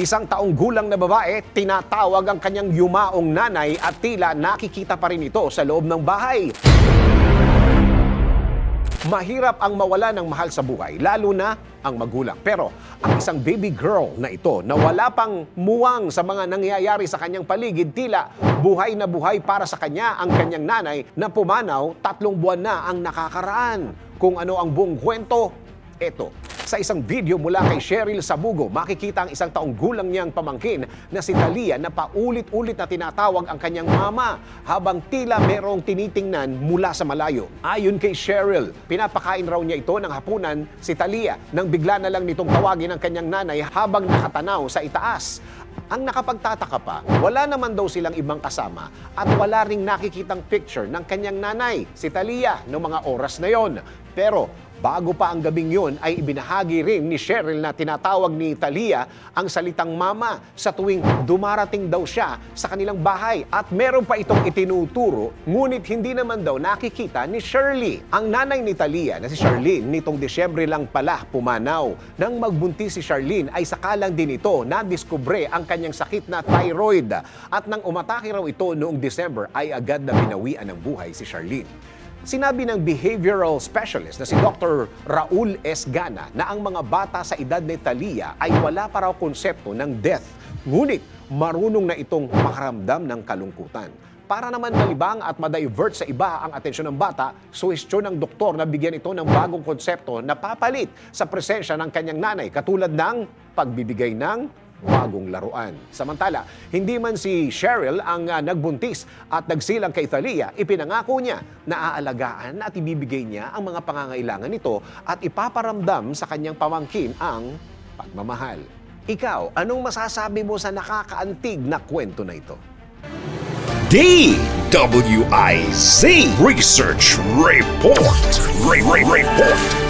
Isang taong gulang na babae, tinatawag ang kanyang yumaong nanay at tila nakikita pa rin ito sa loob ng bahay. Mahirap ang mawala ng mahal sa buhay, lalo na ang magulang. Pero ang isang baby girl na ito na wala pang muwang sa mga nangyayari sa kanyang paligid, tila buhay na buhay para sa kanya ang kanyang nanay na pumanaw tatlong buwan na ang nakakaraan. Kung ano ang buong kwento, ito. Sa isang video mula kay Cheryl Sabugo, makikita ang isang taong gulang niyang pamangkin na si Talia na paulit-ulit na tinatawag ang kanyang mama habang tila merong tinitingnan mula sa malayo. Ayon kay Cheryl, pinapakain raw niya ito ng hapunan si Talia nang bigla na lang nitong tawagin ang kanyang nanay habang nakatanaw sa itaas. Ang nakapagtataka pa, wala naman daw silang ibang kasama at wala ring nakikitang picture ng kanyang nanay, si Talia, noong mga oras na yon. Pero Bago pa ang gabing yun ay ibinahagi rin ni Cheryl na tinatawag ni Talia ang salitang mama sa tuwing dumarating daw siya sa kanilang bahay. At meron pa itong itinuturo, ngunit hindi naman daw nakikita ni Shirley. Ang nanay ni Talia na si Charlene nitong Desyembre lang pala pumanaw. Nang magbuntis si Charlene ay sakalang din ito na diskubre ang kanyang sakit na thyroid. At nang umatake raw ito noong December ay agad na binawian ng buhay si Charlene. Sinabi ng behavioral specialist na si Dr. Raul S. Gana na ang mga bata sa edad ni Talia ay wala pa raw konsepto ng death. Ngunit marunong na itong makaramdam ng kalungkutan. Para naman malibang at ma-divert sa iba ang atensyon ng bata, suwestyon ng doktor na bigyan ito ng bagong konsepto na papalit sa presensya ng kanyang nanay katulad ng pagbibigay ng bagong laruan. Samantala, hindi man si Cheryl ang ah, nagbuntis at nagsilang kay Thalia, ipinangako niya na aalagaan at ibibigay niya ang mga pangangailangan nito at ipaparamdam sa kanyang pamangkin ang pagmamahal. Ikaw, anong masasabi mo sa nakakaantig na kwento na ito? DWIZ Research Report. Re- Re- Report.